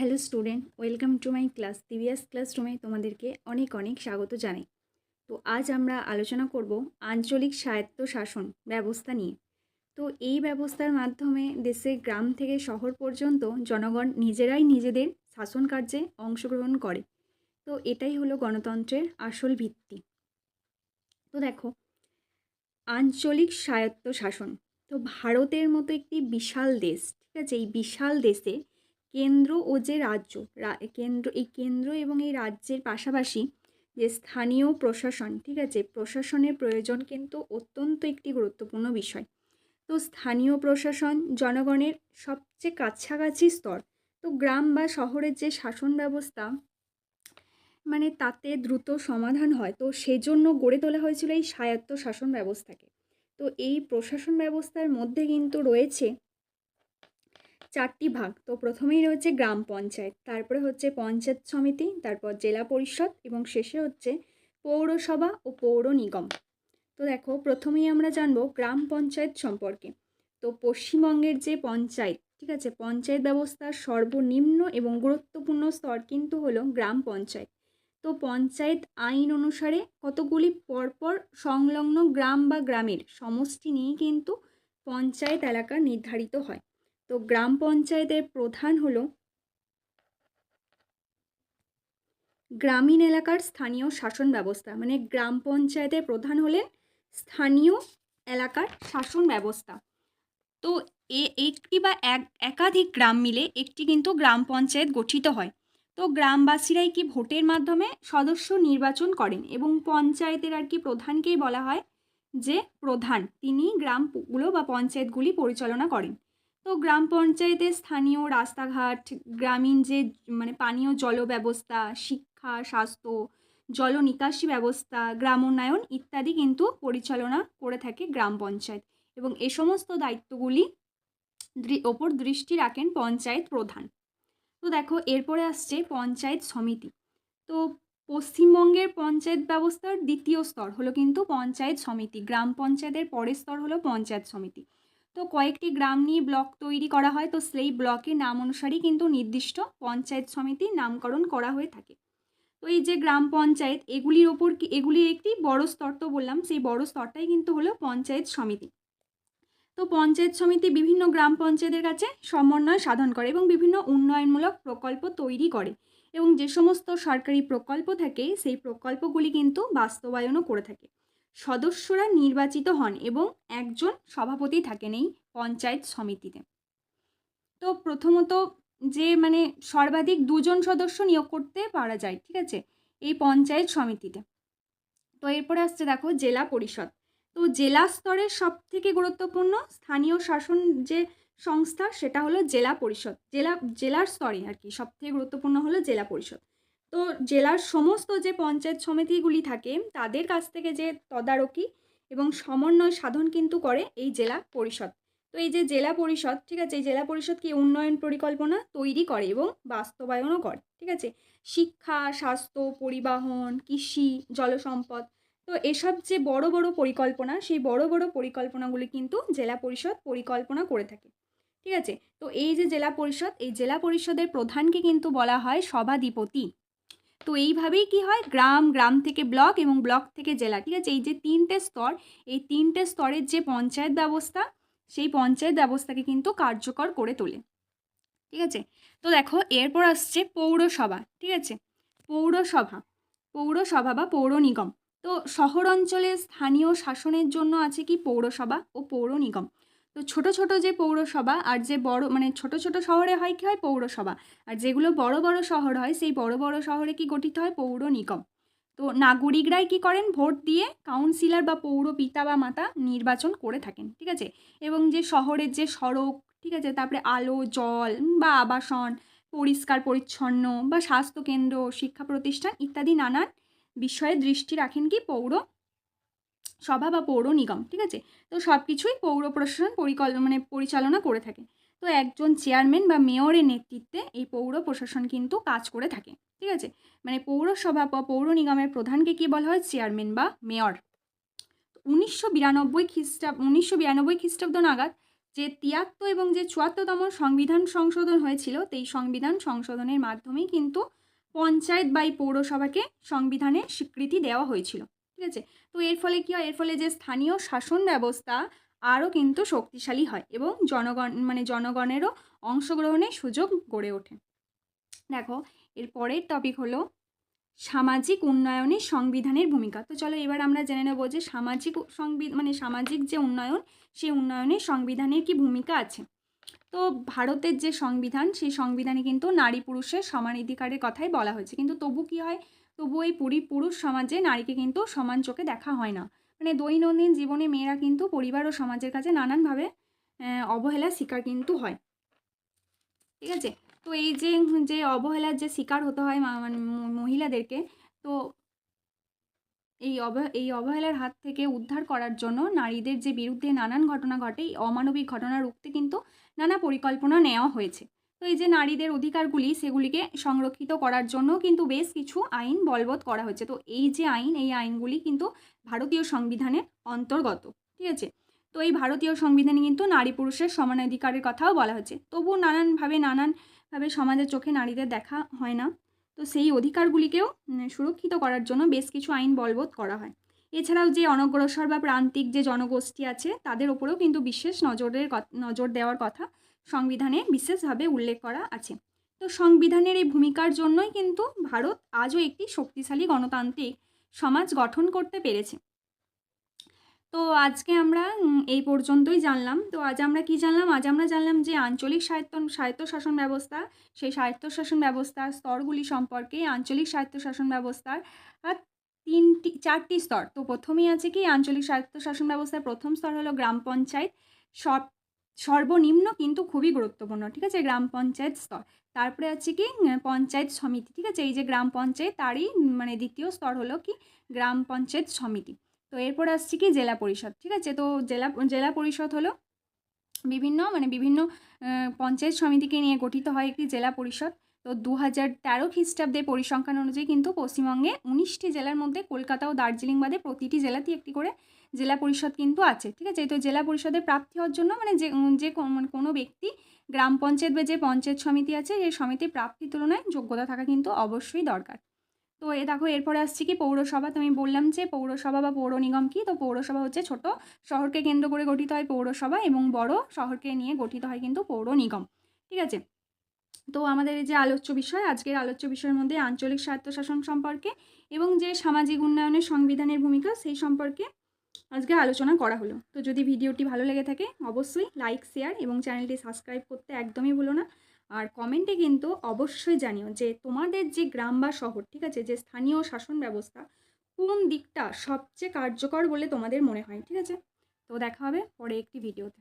Hello student, welcome to my class দিবিয়াস ক্লাসরুমে তোমাদেরকে অনেক অনেক স্বাগত জানাই। তো আজ আমরা আলোচনা করব আঞ্চলিক স্বায়ত্ত শাসন ব্যবস্থা নিয়ে। তো এই ব্যবস্থার মাধ্যমে দেশের গ্রাম থেকে শহর পর্যন্ত জনগণ নিজেরাই নিজেদের শাসন কার্যে অংশগ্রহণ করে। তো এটাই হলো গণতন্ত্রের আসল ভিত্তি। তো দেখো, আঞ্চলিক স্বায়ত্ত শাসন তো ভারতের মতো একটি বিশাল দেশ, ঠিক আছে? এই বিশাল দেশে কেন্দ্র ও যে রাজ্য কেন্দ্র, এই কেন্দ্র এবং এই রাজ্যের পাশাপাশি যে স্থানীয় প্রশাসন, ঠিক আছে? প্রশাসনের প্রয়োজন কিন্তু অত্যন্ত একটি গুরুত্বপূর্ণ বিষয়। তো স্থানীয় প্রশাসন, জনগণের সবচেয়ে কাছাকাছি স্তর, তো গ্রাম বা শহরের যে শাসন ব্যবস্থা মানে তাতে দ্রুত সমাধান হয়, তো সেজন্য গড়ে তোলা হয়েছিল এই স্বায়ত্ত শাসন ব্যবস্থাকে। তো এই প্রশাসন ব্যবস্থার মধ্যে কিন্তু রয়েছে চারটি ভাগ। তো প্রথমেই রয়েছে গ্রাম পঞ্চায়েত, তারপরে হচ্ছে পঞ্চায়েত সমিতি, তারপর জেলা পরিষদ এবং শেষে হচ্ছে পৌরসভা ও পৌর নিগম। তো দেখো, প্রথমেই আমরা জানব গ্রাম পঞ্চায়েত সম্পর্কে। তো পশ্চিমবঙ্গের যে পঞ্চায়েত, ঠিক আছে? পঞ্চায়েত ব্যবস্থার সর্বনিম্ন এবং গুরুত্বপূর্ণ স্তর কিন্তু হলো গ্রাম পঞ্চায়েত। তো পঞ্চায়েত আইন অনুসারে কতগুলি পরপর সংলগ্ন গ্রাম বা গ্রামের সমষ্টি নিয়েই কিন্তু পঞ্চায়েত এলাকা নির্ধারিত হয়। তো গ্রাম পঞ্চায়েতের প্রধান হলো গ্রামীণ এলাকার স্থানীয় শাসন ব্যবস্থা। মানে গ্রাম পঞ্চায়েতের প্রধান হলেন স্থানীয় এলাকার শাসন ব্যবস্থা। তো এ একটি বা এক, একাধিক গ্রাম মিলে একটি কিন্তু গ্রাম পঞ্চায়েত গঠিত হয়। তো গ্রামবাসীরাই কি ভোটের মাধ্যমে সদস্য নির্বাচন করেন এবং পঞ্চায়েতের আর কি প্রধানকেই বলা হয় যে প্রধান। তিনি গ্রামগুলো বা পঞ্চায়েতগুলি পরিচালনা করেন। তো গ্রাম পঞ্চায়েতের স্থানীয় রাস্তাঘাট, গ্রামীণ যে মানে পানীয় জল ব্যবস্থা, শিক্ষা, স্বাস্থ্য, জল নিকাশি ব্যবস্থা গ্রামোন্নয়ন ইত্যাদি কিন্তু পরিচালনা করে থাকে গ্রাম পঞ্চায়েত এবং এ সমস্ত দায়িত্বগুলি ওপর দৃষ্টি রাখেন পঞ্চায়েত প্রধান। তো দেখো, এরপরে আসছে পঞ্চায়েত সমিতি। তো পশ্চিমবঙ্গের পঞ্চায়েত ব্যবস্থার দ্বিতীয় স্তর হলো কিন্তু পঞ্চায়েত সমিতি, গ্রাম পঞ্চায়েতের পরের স্তর হলো পঞ্চায়েত সমিতি। তো কয়েকটি গ্রাম নিয়ে ব্লক তৈরি করা হয়। তো সেই ব্লকের নাম অনুসারেই কিন্তু নির্দিষ্ট পঞ্চায়েত সমিতির নামকরণ করা হয়ে থাকে। তো এই যে গ্রাম পঞ্চায়েত, এগুলির ওপর এগুলির একটি বড় স্তর তো বললাম, সেই বড় স্তরটাই কিন্তু হলো পঞ্চায়েত সমিতি। তো পঞ্চায়েত সমিতি বিভিন্ন গ্রাম পঞ্চায়েতের কাছে সমন্বয় সাধন করে এবং বিভিন্ন উন্নয়নমূলক প্রকল্প তৈরি করে এবং যে সমস্ত সরকারি প্রকল্প থাকে, সেই প্রকল্পগুলি কিন্তু বাস্তবায়নও করে থাকে। সদস্যরা নির্বাচিত হন এবং একজন সভাপতি থাকেন এই পঞ্চায়েত সমিতিতে। তো প্রথমত যে মানে সর্বাধিক দুজন সদস্য নিয়োগ করতে পারা যায়, ঠিক আছে? এই পঞ্চায়েত সমিতিতে। তো এরপরে আসছে দেখো জেলা পরিষদ। তো জেলা স্তরের সব থেকে গুরুত্বপূর্ণ স্থানীয় শাসন যে সংস্থা সেটা হলো জেলা পরিষদ। জেলা, জেলার স্তরে আর কি সব থেকে গুরুত্বপূর্ণ হলো জেলা পরিষদ। তো জেলার সমস্ত যে পঞ্চায়েত সমিতিগুলি থাকে, তাদের কাছ থেকে যে তদারকি এবং সমন্বয় সাধন কিন্তু করে এই জেলা পরিষদ। তো এই যে জেলা পরিষদ, ঠিক আছে, এই জেলা পরিষদ কি উন্নয়ন পরিকল্পনা তৈরি করে এবং বাস্তবায়নও করে, ঠিক আছে? শিক্ষা, স্বাস্থ্য, পরিবহন, কৃষি, জলসম্পদ, তো এসব যে বড় বড় পরিকল্পনা, সেই বড় বড় পরিকল্পনাগুলি কিন্তু জেলা পরিষদ পরিকল্পনা করে থাকে, ঠিক আছে? তো এই যে জেলা পরিষদ, এই জেলা পরিষদের প্রধানকে কিন্তু বলা হয় সভাধিপতি। তো এইভাবেই কি হয়? গ্রাম গ্রাম থেকে ব্লক এবং ব্লক থেকে জেলা। ঠিক আছে? এই যে তিনটে স্তর, এই তিনটে স্তরের যে পঞ্চায়েত ব্যবস্থা, সেই পঞ্চায়েত ব্যবস্থাকে কিন্তু কার্যকর করে তোলে। ঠিক আছে? তো দেখো, এরপর আসছে পৌরসভা। ঠিক আছে? পৌরসভা। পৌরসভা বা পৌর নিগম। তো শহর অঞ্চলে স্থানীয় শাসনের জন্য আছে কি পৌরসভা ও পৌর নিগম? তো ছোট ছোট যে পৌরসভা আর যে বড় মানে ছোট ছোট শহরে হয় কি হয়? পৌরসভা। আর যেগুলো বড় বড় শহর হয়, সেই বড় বড় শহরে কি গঠিত হয়? পৌর নিগম। তো নাগরিকরাই কি করেন? ভোট দিয়ে কাউন্সিলর বা পৌর পিতা বা মাতা নির্বাচন করে থাকেন, ঠিক আছে? এবং যে শহরের যে সড়ক, ঠিক আছে? তারপরে আলো, জল বা আবাসন, পরিষ্কার, পরিচ্ছন্ন বা স্বাস্থ্যকেন্দ্র, শিক্ষা প্রতিষ্ঠান ইত্যাদি নানান বিষয়ে দৃষ্টি রাখেন কি? পৌর সভা বা পৌর নিগম, ঠিক আছে? তো সব কিছুই পৌর প্রশাসন পরিকল মানে পরিচালনা করে থাকে। তো একজন চেয়ারম্যান বা মেয়রের নেতৃত্বে এই পৌর প্রশাসন কিন্তু কাজ করে থাকে, ঠিক আছে? মানে পৌরসভা বা পৌর নিগমের প্রধানকে কী বলা হয়? চেয়ারম্যান বা মেয়র। উনিশশো বিরানব্বই খ্রিস্টাব্দ উনিশশো বিরানব্বই খ্রিস্টাব্দ নাগাদ যে তিয়াত্তর এবং যে চুয়াত্তরতম সংবিধান সংশোধন হয়েছিল, সেই সংবিধান সংশোধনের মাধ্যমেই কিন্তু পঞ্চায়েত বা এই পৌরসভাকে সংবিধানে স্বীকৃতি দেওয়া হয়েছিল। ঠিক আছে? তো এর ফলে কী হয়? এর ফলে যে স্থানীয় শাসন ব্যবস্থা আরও কিন্তু শক্তিশালী হয় এবং জনগণ মানে জনগণেরও অংশগ্রহণের সুযোগ গড়ে ওঠে। দেখো, এর পরের টপিক হলো সামাজিক উন্নয়নে সংবিধানের ভূমিকা। তো চলো এবার আমরা জেনে নেব যে সামাজিক সংবিধান মানে সামাজিক যে উন্নয়ন, সেই উন্নয়নে সংবিধানের কি ভূমিকা আছে? তো ভারতের যে সংবিধান, সেই সংবিধানে কিন্তু নারী পুরুষের সমানাধিকারের কথাই বলা হয়েছে। কিন্তু তবু কি হয়? তবু এই পুরী পুরুষ সমাজে নারীকে কিন্তু সমান চোখে দেখা হয় না। মানে দৈনন্দিন জীবনে মেয়েরা কিন্তু পরিবার ও সমাজের কাছে নানানভাবে অবহেলার শিকার কিন্তু হয়। ঠিক আছে? তো এই যে যে অবহেলার যে শিকার হতে হয় মানে মহিলাদেরকে, তো এই অব, এই অবহেলার হাত থেকে উদ্ধার করার জন্য নারীদের যে বিরুদ্ধে নানান ঘটনা ঘটে, এই অমানবিক ঘটনা রুখতে কিন্তু নানা পরিকল্পনা নেওয়া হয়েছে। তো এই যে নারীদের অধিকারগুলি সেগুলিকে সংরক্ষিত করার জন্য কিন্তু বেশ কিছু আইন বলবৎ করা হয়েছে। তো এই যে আইন, এই আইনগুলি কিন্তু ভারতীয় সংবিধানের অন্তর্গত, ঠিক আছে? তো এই ভারতীয় সংবিধানে কিন্তু নারী পুরুষের সমানাধিকারের কথাও বলা হয়েছে। তবুও নানানভাবে নানানভাবে সমাজের চোখে নারীদের দেখা হয় না। তো সেই অধিকারগুলিকেও সুরক্ষিত করার জন্য বেশ কিছু আইন বলবৎ করা হয়। এছাড়াও যে অনগ্রসর বা প্রান্তিক যে জনগোষ্ঠী আছে, তাদের ওপরেও কিন্তু বিশেষ নজরের নজর দেওয়ার কথা সংবিধানে বিশেষভাবে উল্লেখ করা আছে। তো সংবিধানের এই ভূমিকার জন্যই কিন্তু ভারত আজও একটি শক্তিশালী গণতান্ত্রিক সমাজ গঠন করতে পেরেছে। তো আজকে আমরা এই পর্যন্তই জানলাম। তো আজ আমরা কি জানলাম? আজ আমরা জানলাম যে আঞ্চলিক সাহিত্য স্বায়ত্তশাসন ব্যবস্থা, সেই স্বায়ত্তশাসন ব্যবস্থার স্তরগুলি সম্পর্কে আঞ্চলিক স্বায়ত্তশাসন ব্যবস্থার তিনটি, চারটি স্তর। তো প্রথমেই আছে কি, আঞ্চলিক স্বায়ত্তশাসন ব্যবস্থার প্রথম স্তর হলো গ্রাম পঞ্চায়েত। সব, সর্বনিম্ন কিন্তু খুবই গুরুত্বপূর্ণ, ঠিক আছে? গ্রাম পঞ্চায়েত স্তর। তারপরে আছে কি পঞ্চায়েত সমিতি, ঠিক আছে? এই যে গ্রাম পঞ্চায়েত, তারই মানে দ্বিতীয় স্তর হলো কি, গ্রাম পঞ্চায়েত সমিতি। তো এরপর আসছে কি, জেলা পরিষদ, ঠিক আছে? তো জেলা জেলা পরিষদ হলো বিভিন্ন মানে বিভিন্ন পঞ্চায়েত সমিতিকে নিয়ে গঠিত হয় একটি জেলা পরিষদ। তো দু হাজার তেরো খ্রিস্টাব্দে পরিসংখ্যান অনুযায়ী কিন্তু পশ্চিমবঙ্গে উনিশটি জেলার মধ্যে কলকাতা ও দার্জিলিং বাদে প্রতিটি জেলাতেই একটি করে জেলা পরিষদ কিন্তু আছে, ঠিক আছে? তো জেলা পরিষদের প্রাপ্তি হওয়ার জন্য মানে যে যে মানে কোনো ব্যক্তি গ্রাম পঞ্চায়েত বা যে পঞ্চায়েত সমিতি আছে সেই সমিতির প্রাপ্তির তুলনায় যোগ্যতা থাকা কিন্তু অবশ্যই দরকার। তো এ দেখো, এরপরে আসছে কি পৌরসভা? তো আমি বললাম যে পৌরসভা বা পৌর নিগম কি? তো পৌরসভা হচ্ছে ছোট শহরকে কেন্দ্র করে গঠিত হয় পৌরসভা এবং বড় শহরকে নিয়ে গঠিত হয় কিন্তু পৌর নিগম, ঠিক আছে? তো আমাদের এই যে আলোচ্য বিষয়, আজকের আলোচ্য বিষয়ের মধ্যে আঞ্চলিক স্বায়ত্তশাসন সম্পর্কে এবং যে সামাজিক উন্নয়নের সংবিধানের ভূমিকা সেই সম্পর্কে আজকে আলোচনা করা হলো। তো যদি ভিডিওটি ভালো লেগে থাকে, অবশ্যই লাইক, শেয়ার এবং চ্যানেলটি সাবস্ক্রাইব করতে একদমই ভুলো না। আর কমেন্টে কিন্তু অবশ্যই জানিও যে তোমাদের যে গ্রাম বা শহর, ঠিক আছে, যে স্থানীয় শাসন ব্যবস্থা কোন দিকটা সবচেয়ে কার্যকর বলে তোমাদের মনে হয়, ঠিক আছে? তো দেখা হবে পরে একটি ভিডিওতে।